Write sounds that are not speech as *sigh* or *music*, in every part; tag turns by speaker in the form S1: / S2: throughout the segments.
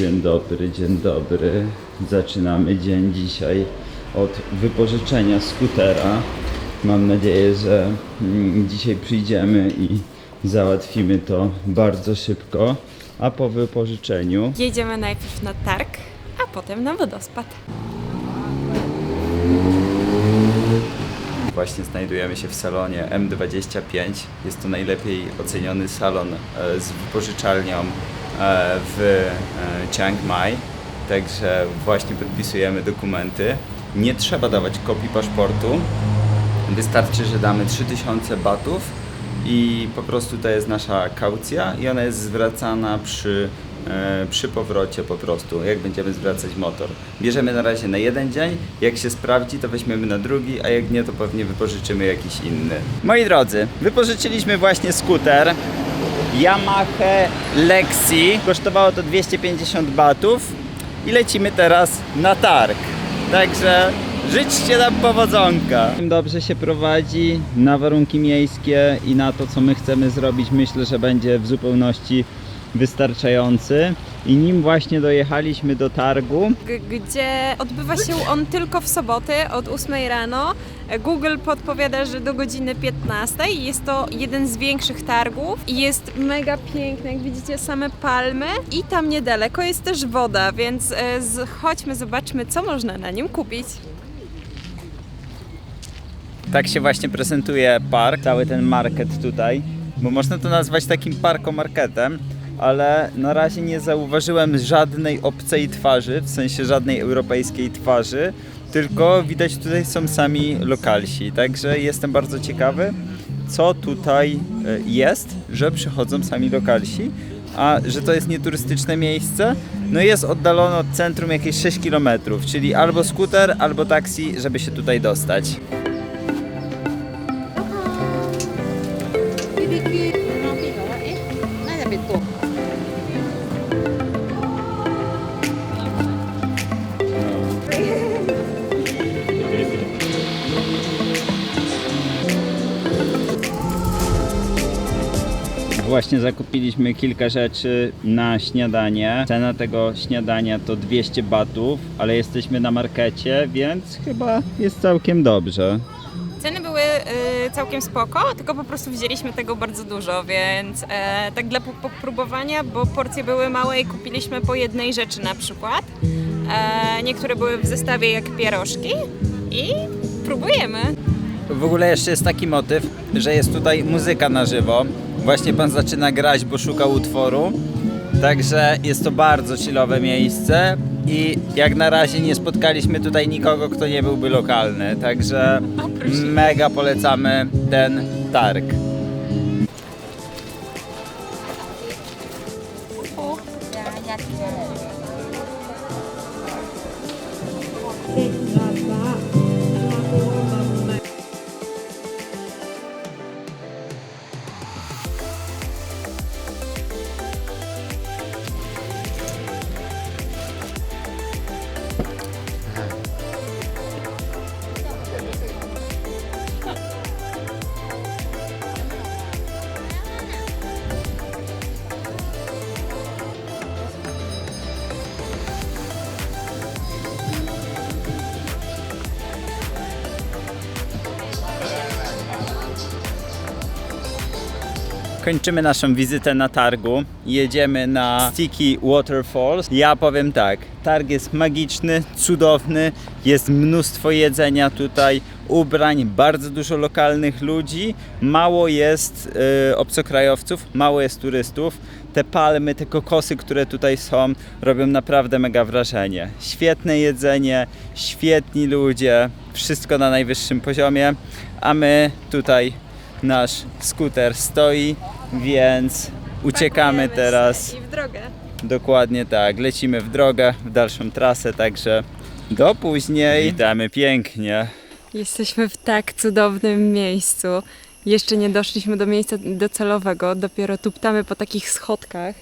S1: Dzień dobry, dzień dobry. Zaczynamy dzień dzisiaj od wypożyczenia skutera. Mam nadzieję, że mm, dzisiaj przyjdziemy i załatwimy to bardzo szybko. A po wypożyczeniu
S2: Jedziemy najpierw na targ, a potem na wodospad.
S1: Właśnie znajdujemy się w salonie M25. Jest to najlepiej oceniony salon e, z wypożyczalnią w e, Chiang Mai. Także właśnie podpisujemy dokumenty. Nie trzeba dawać kopii paszportu. Wystarczy, że damy 3000 batów i po prostu to jest nasza kaucja i ona jest zwracana przy, e, przy powrocie po prostu, jak będziemy zwracać motor. Bierzemy na razie na jeden dzień, jak się sprawdzi to weźmiemy na drugi, a jak nie to pewnie wypożyczymy jakiś inny. Moi drodzy, wypożyczyliśmy właśnie skuter Yamaha Lexi. Kosztowało to 250 batów i lecimy teraz na targ. Także życzcie nam powodzonka. Dobrze się prowadzi na warunki miejskie i na to, co my chcemy zrobić, myślę, że będzie w zupełności wystarczający. I nim właśnie dojechaliśmy do targu,
S2: gdzie odbywa się on tylko w soboty od 8 rano. Google podpowiada, że do godziny 15. Jest to jeden z większych targów i jest mega piękny, jak widzicie, same palmy. I tam niedaleko jest też woda, więc e, chodźmy, zobaczmy, co można na nim kupić.
S1: Tak się właśnie prezentuje park, cały ten market tutaj, bo można to nazwać takim parkomarketem, ale na razie nie zauważyłem żadnej obcej twarzy, w sensie żadnej europejskiej twarzy, tylko widać tutaj są sami lokalsi, także jestem bardzo ciekawy, co tutaj e, jest, że przychodzą sami lokalsi, a że to jest nieturystyczne miejsce, no jest oddalone od centrum jakieś 6 km, czyli albo skuter, albo taksi, żeby się tutaj dostać. Właśnie zakupiliśmy kilka rzeczy na śniadanie. Cena tego śniadania to 200 batów, ale jesteśmy na markecie, więc chyba jest całkiem dobrze.
S2: Ceny były y, całkiem spoko, tylko po prostu wzięliśmy tego bardzo dużo, więc e, tak dla po- popróbowania, bo porcje były małe i kupiliśmy po jednej rzeczy na przykład. E, niektóre były w zestawie jak pierożki i próbujemy.
S1: W ogóle jeszcze jest taki motyw, że jest tutaj muzyka na żywo. Właśnie pan zaczyna grać, bo szuka utworu. Także jest to bardzo chillowe miejsce i jak na razie nie spotkaliśmy tutaj nikogo, kto nie byłby lokalny. Także mega polecamy ten targ. Kończymy naszą wizytę na targu. Jedziemy na Sticky Waterfalls. Ja powiem tak, targ jest magiczny, cudowny, jest mnóstwo jedzenia tutaj, ubrań, bardzo dużo lokalnych ludzi, mało jest e, obcokrajowców, mało jest turystów. Te palmy, te kokosy, które tutaj są, robią naprawdę mega wrażenie. Świetne jedzenie, świetni ludzie, wszystko na najwyższym poziomie, a my tutaj nasz skuter stoi, więc uciekamy
S2: Pakujemy
S1: teraz.
S2: I w drogę.
S1: Dokładnie tak, lecimy w drogę, w dalszą trasę, także do później. Witamy pięknie.
S2: Jesteśmy w tak cudownym miejscu. Jeszcze nie doszliśmy do miejsca docelowego, dopiero tuptamy po takich schodkach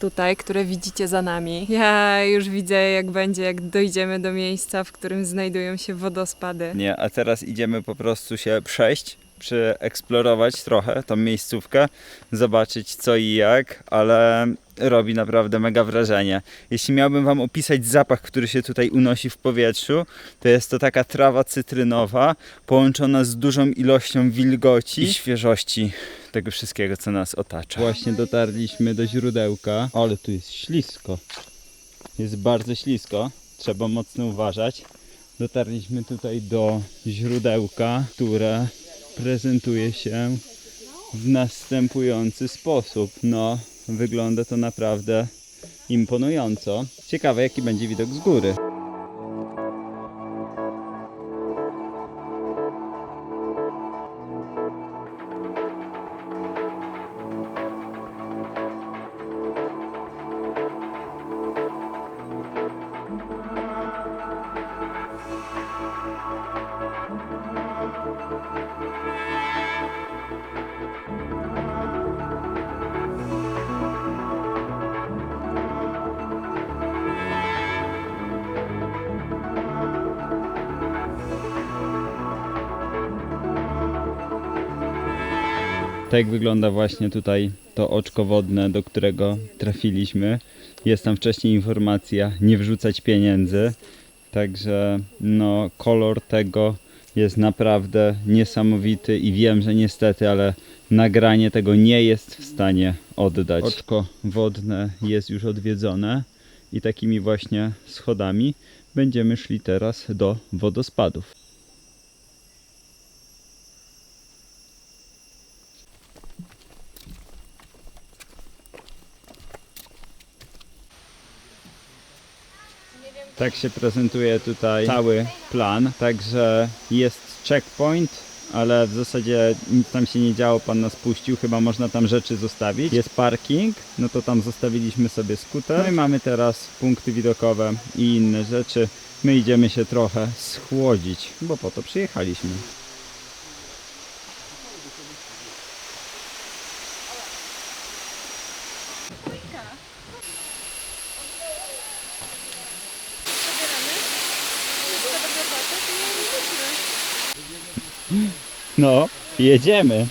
S2: tutaj, które widzicie za nami. Ja już widzę, jak będzie, jak dojdziemy do miejsca, w którym znajdują się wodospady.
S1: Nie, a teraz idziemy po prostu się przejść przeeksplorować trochę tą miejscówkę, zobaczyć co i jak, ale robi naprawdę mega wrażenie. Jeśli miałbym Wam opisać zapach, który się tutaj unosi w powietrzu, to jest to taka trawa cytrynowa połączona z dużą ilością wilgoci i świeżości tego wszystkiego, co nas otacza. Właśnie dotarliśmy do źródełka, ale tu jest ślisko. Jest bardzo ślisko, trzeba mocno uważać. Dotarliśmy tutaj do źródełka, które prezentuje się w następujący sposób. No, wygląda to naprawdę imponująco. Ciekawe, jaki będzie widok z góry. Tak wygląda właśnie tutaj to oczko wodne, do którego trafiliśmy. Jest tam wcześniej informacja nie wrzucać pieniędzy. Także no, kolor tego jest naprawdę niesamowity i wiem, że niestety, ale nagranie tego nie jest w stanie oddać. Oczko wodne jest już odwiedzone i takimi właśnie schodami będziemy szli teraz do wodospadów. Tak się prezentuje tutaj cały plan, także jest checkpoint, ale w zasadzie nic tam się nie działo, pan nas puścił, chyba można tam rzeczy zostawić. Jest parking, no to tam zostawiliśmy sobie skuter. No i mamy teraz punkty widokowe i inne rzeczy. My idziemy się trochę schłodzić, bo po to przyjechaliśmy. No, jedziemy.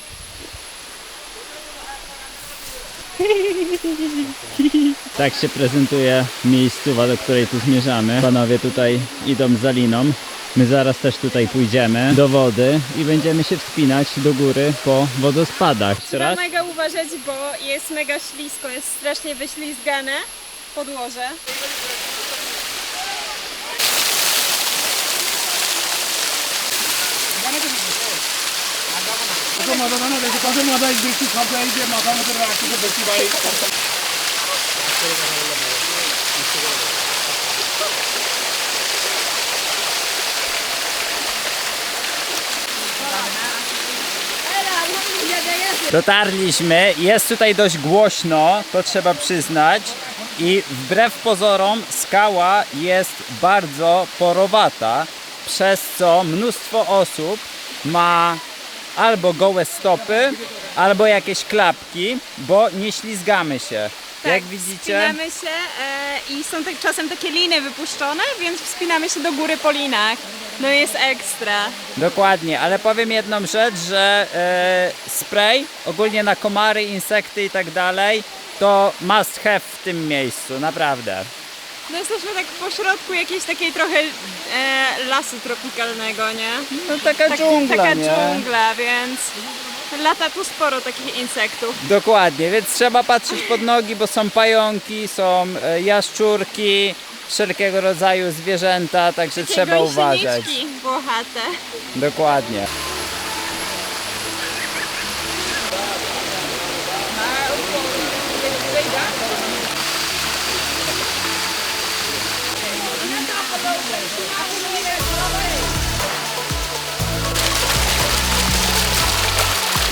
S1: Tak się prezentuje miejscowa, do której tu zmierzamy. Panowie tutaj idą za liną. My zaraz też tutaj pójdziemy do wody i będziemy się wspinać do góry po wodospadach.
S2: Trzeba mega uważać, bo jest mega ślisko, jest strasznie wyślizgane podłoże.
S3: কাছে মাথা দানা দেখি কাছে মাথা দেখছি সব এই যে মাথা মতো রাখছি বেশি বাড়ি
S1: Dotarliśmy, jest tutaj dość głośno, to trzeba przyznać. I wbrew pozorom skała jest bardzo porowata, przez co mnóstwo osób ma albo gołe stopy, albo jakieś klapki, bo nie ślizgamy się. Jak widzicie,
S2: Wspinamy się e, i są tak, czasem takie liny wypuszczone, więc wspinamy się do góry po linach. No jest ekstra.
S1: Dokładnie, ale powiem jedną rzecz, że e, spray ogólnie na komary, insekty i tak dalej to must have w tym miejscu, naprawdę.
S2: No jesteśmy tak po środku jakiejś takiej trochę e, lasu tropikalnego, nie?
S1: No taka
S2: Tak,
S1: dżungla,
S2: taka
S1: nie?
S2: dżungla, więc lata tu sporo takich insektów.
S1: Dokładnie, więc trzeba patrzeć pod nogi, bo są pająki, są e, jaszczurki, wszelkiego rodzaju zwierzęta, także trzeba uważać.
S2: Gąsieniczki włochate.
S1: Dokładnie.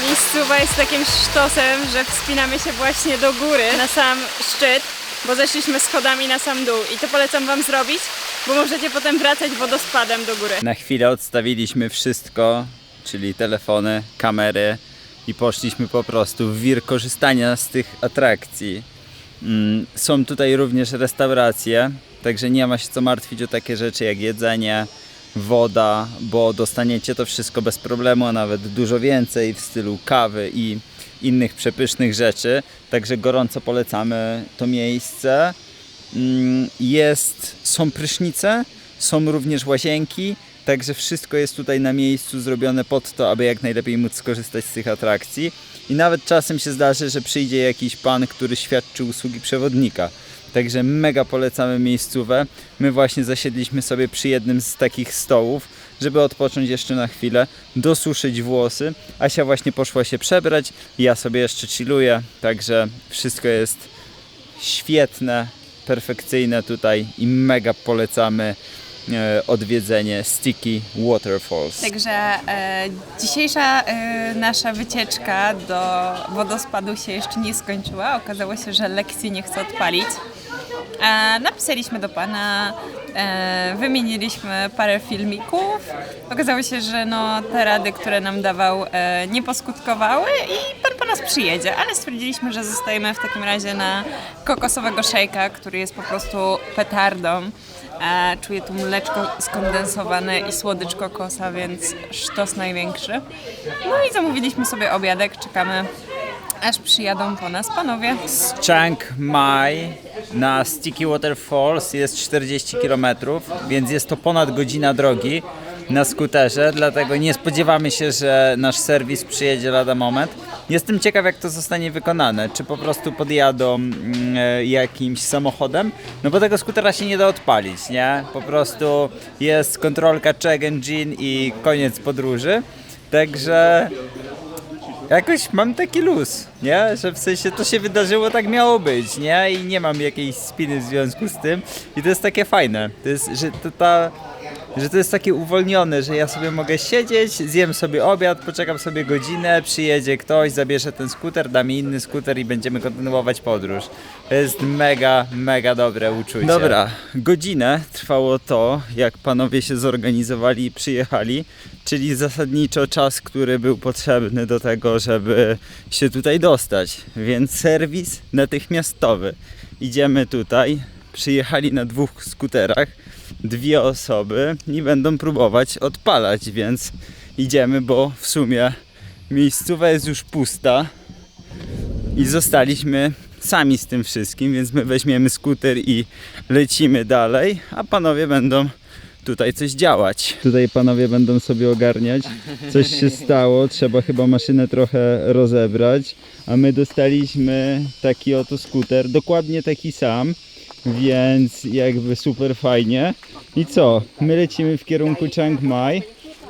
S2: Miejscowa jest takim sztosem, że wspinamy się właśnie do góry, na sam szczyt, bo zeszliśmy schodami na sam dół i to polecam Wam zrobić, bo możecie potem wracać wodospadem do góry.
S1: Na chwilę odstawiliśmy wszystko, czyli telefony, kamery i poszliśmy po prostu w wir korzystania z tych atrakcji. Mm, Są tutaj również restauracje, także nie ma się co martwić o takie rzeczy jak jedzenie. woda, bo dostaniecie to wszystko bez problemu, a nawet dużo więcej w stylu kawy i innych przepysznych rzeczy. Także gorąco polecamy to miejsce. Mm, Jest, są prysznice, są również łazienki, także wszystko jest tutaj na miejscu zrobione pod to, aby jak najlepiej móc skorzystać z tych atrakcji. I nawet czasem się zdarzy, że przyjdzie jakiś pan, który świadczy usługi przewodnika. Także mega polecamy miejscówę. My właśnie zasiedliśmy sobie przy jednym z takich stołów, żeby odpocząć jeszcze na chwilę, dosuszyć włosy. Asia właśnie poszła się przebrać, ja sobie jeszcze chilluję, także wszystko jest świetne, perfekcyjne tutaj i mega polecamy e, odwiedzenie Sticky Waterfalls.
S2: Także e, dzisiejsza e, nasza wycieczka do wodospadu się jeszcze nie skończyła. Okazało się, że lekcji nie chce odpalić. E, napisaliśmy do pana, e, wymieniliśmy parę filmików. Okazało się, że no, te rady, które nam dawał, e, nie poskutkowały i pan po nas przyjedzie, ale stwierdziliśmy, że zostajemy w takim razie na kokosowego szejka, który jest po prostu petardą. E, czuję tu mleczko skondensowane i słodycz kokosa, więc sztos największy. No i zamówiliśmy sobie obiadek, czekamy aż przyjadą po nas panowie.
S1: Z Chiang Mai na Sticky Waterfalls jest 40 km, więc jest to ponad godzina drogi na skuterze, dlatego nie spodziewamy się, że nasz serwis przyjedzie lada moment. Jestem ciekaw, jak to zostanie wykonane. Czy po prostu podjadą mm, e, jakimś samochodem? No bo tego skutera się nie da odpalić, nie? Po prostu jest kontrolka check engine i koniec podróży. Także jakoś mam taki luz, nie? Że w sensie to się wydarzyło, tak miało być, nie? I nie mam jakiejś spiny w związku z tym. I to jest takie fajne. To jest, że to ta. Że to jest takie uwolnione, że ja sobie mogę siedzieć, zjem sobie obiad, poczekam sobie godzinę, przyjedzie ktoś, zabierze ten skuter, da mi inny skuter i będziemy kontynuować podróż. To jest mega, mega dobre uczucie. Dobra, godzinę trwało to, jak panowie się zorganizowali i przyjechali, czyli zasadniczo czas, który był potrzebny do tego, żeby się tutaj dostać. Więc serwis natychmiastowy. Idziemy tutaj, przyjechali na dwóch skuterach, dwie osoby i będą próbować odpalać, więc idziemy, bo w sumie miejscowa jest już pusta i zostaliśmy sami z tym wszystkim, więc my weźmiemy skuter i lecimy dalej, a panowie będą tutaj coś działać. Tutaj panowie będą sobie ogarniać. Coś się *laughs* stało, trzeba chyba maszynę trochę rozebrać, a my dostaliśmy taki oto skuter, dokładnie taki sam, więc jakby super fajnie. I co? My lecimy w kierunku Chiang Mai,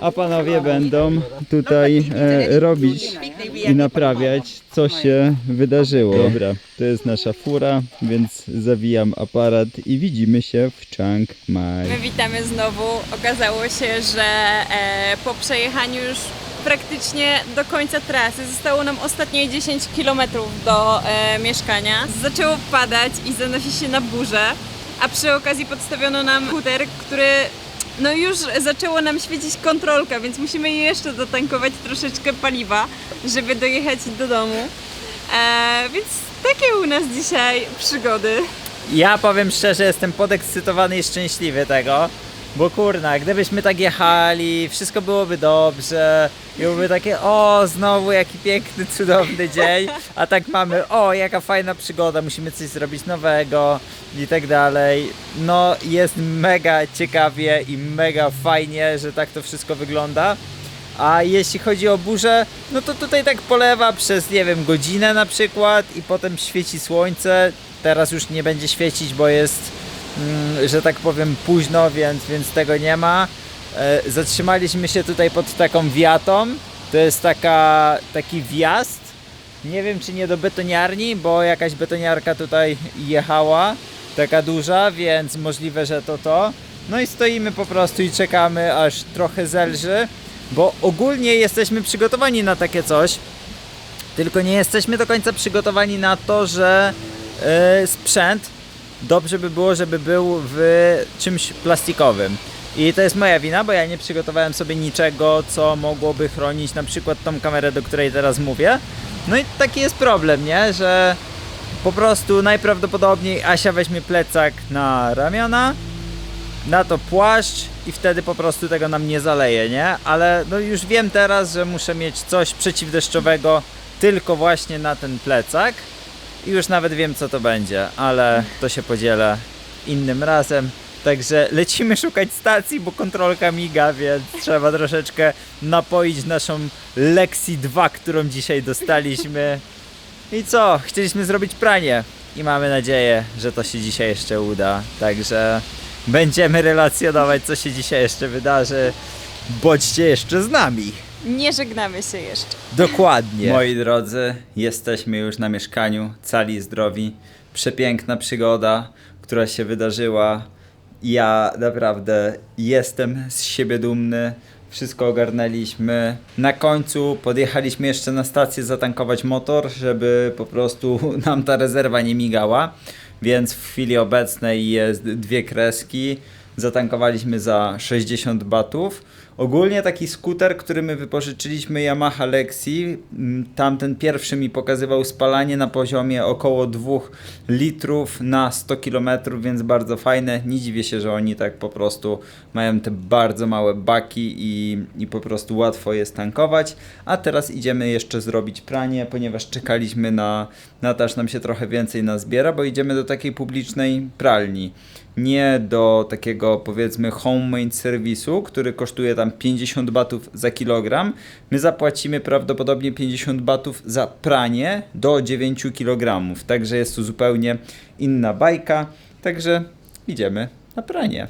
S1: a panowie będą tutaj e, robić i naprawiać, co się wydarzyło. Dobra, to jest nasza fura, więc zawijam aparat i widzimy się w Chiang Mai.
S2: My witamy znowu. Okazało się, że e, po przejechaniu już praktycznie do końca trasy zostało nam ostatnie 10 km do e, mieszkania. Zaczęło padać i zanosi się na burzę, a przy okazji podstawiono nam skuter, który no już zaczęło nam świecić kontrolka, więc musimy jeszcze dotankować troszeczkę paliwa, żeby dojechać do domu. E, więc takie u nas dzisiaj przygody.
S1: Ja powiem szczerze, jestem podekscytowany i szczęśliwy tego, bo kurna, gdybyśmy tak jechali, wszystko byłoby dobrze, i byłoby takie, o, znowu jaki piękny, cudowny dzień, a tak mamy, o, jaka fajna przygoda, musimy coś zrobić nowego i tak dalej. No, jest mega ciekawie i mega fajnie, że tak to wszystko wygląda. A jeśli chodzi o burzę, no to tutaj tak polewa przez, nie wiem, godzinę na przykład i potem świeci słońce. Teraz już nie będzie świecić, bo jest, że tak powiem, późno, więc, więc tego nie ma. E, zatrzymaliśmy się tutaj pod taką wiatą. To jest taka, taki wjazd. Nie wiem, czy nie do betoniarni, bo jakaś betoniarka tutaj jechała, taka duża, więc możliwe, że to to. No i stoimy po prostu i czekamy, aż trochę zelży, bo ogólnie jesteśmy przygotowani na takie coś, tylko nie jesteśmy do końca przygotowani na to, że e, sprzęt dobrze by było, żeby był w czymś plastikowym. I to jest moja wina, bo ja nie przygotowałem sobie niczego, co mogłoby chronić na przykład tą kamerę, do której teraz mówię. No i taki jest problem, nie? Że po prostu najprawdopodobniej Asia weźmie plecak na ramiona, na to płaszcz i wtedy po prostu tego nam nie zaleje, nie? Ale no już wiem teraz, że muszę mieć coś przeciwdeszczowego tylko właśnie na ten plecak i już nawet wiem co to będzie, ale to się podzielę innym razem. Także lecimy szukać stacji, bo kontrolka miga, więc trzeba troszeczkę napoić naszą Lexi 2, którą dzisiaj dostaliśmy. I co? Chcieliśmy zrobić pranie i mamy nadzieję, że to się dzisiaj jeszcze uda. Także będziemy relacjonować, co się dzisiaj jeszcze wydarzy. Bądźcie jeszcze z nami.
S2: Nie żegnamy się jeszcze.
S1: Dokładnie. Moi drodzy, jesteśmy już na mieszkaniu, cali zdrowi. Przepiękna przygoda, która się wydarzyła. Ja naprawdę jestem z siebie dumny. Wszystko ogarnęliśmy. Na końcu podjechaliśmy jeszcze na stację zatankować motor, żeby po prostu *laughs* nam ta rezerwa nie migała. Więc w chwili obecnej jest dwie kreski. Zatankowaliśmy za 60 batów. Ogólnie taki skuter, który my wypożyczyliśmy Yamaha Lexi, mm, tamten pierwszy mi pokazywał spalanie na poziomie około 2 litrów na 100 km, więc bardzo fajne. Nie dziwię się, że oni tak po prostu mają te bardzo małe baki i, i po prostu łatwo je stankować. A teraz idziemy jeszcze zrobić pranie, ponieważ czekaliśmy na, na to, aż nam się trochę więcej nazbiera, bo idziemy do takiej publicznej pralni nie do takiego powiedzmy homemade serwisu, który kosztuje tam 50 batów za kilogram. My zapłacimy prawdopodobnie 50 batów za pranie do 9 kg. Także jest to zupełnie inna bajka. Także idziemy na pranie.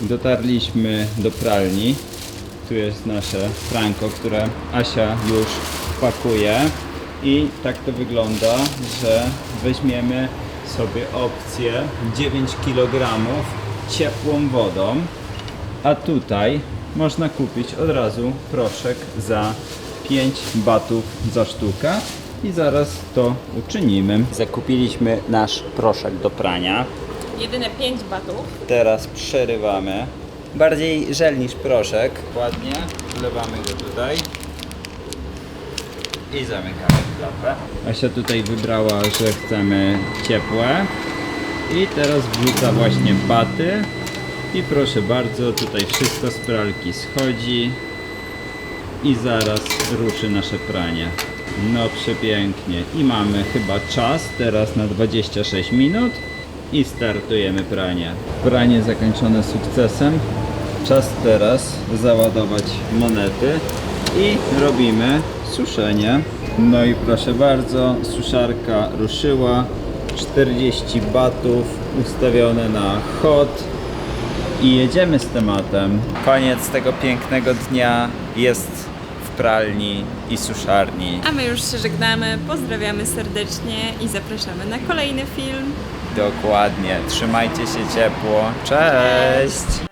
S1: Dotarliśmy do pralni. Tu jest nasze franko, które Asia już pakuje. I tak to wygląda, że weźmiemy sobie opcję 9 kg ciepłą wodą. A tutaj można kupić od razu proszek za 5 batów za sztukę. I zaraz to uczynimy. Zakupiliśmy nasz proszek do prania.
S2: Jedyne 5 batów.
S1: Teraz przerywamy. Bardziej żel niż proszek. Ładnie. Wlewamy go tutaj. I zamykamy klapę. Asia tutaj wybrała, że chcemy ciepłe. I teraz wrzuca właśnie baty. I proszę bardzo, tutaj wszystko z pralki schodzi. I zaraz ruszy nasze pranie. No przepięknie. I mamy chyba czas teraz na 26 minut. I startujemy pranie. Pranie zakończone sukcesem. Czas teraz załadować monety i robimy suszenie. No i proszę bardzo, suszarka ruszyła. 40 batów ustawione na hot i jedziemy z tematem. Koniec tego pięknego dnia jest w pralni i suszarni.
S2: A my już się żegnamy, pozdrawiamy serdecznie i zapraszamy na kolejny film.
S1: Dokładnie. Trzymajcie się ciepło. Cześć.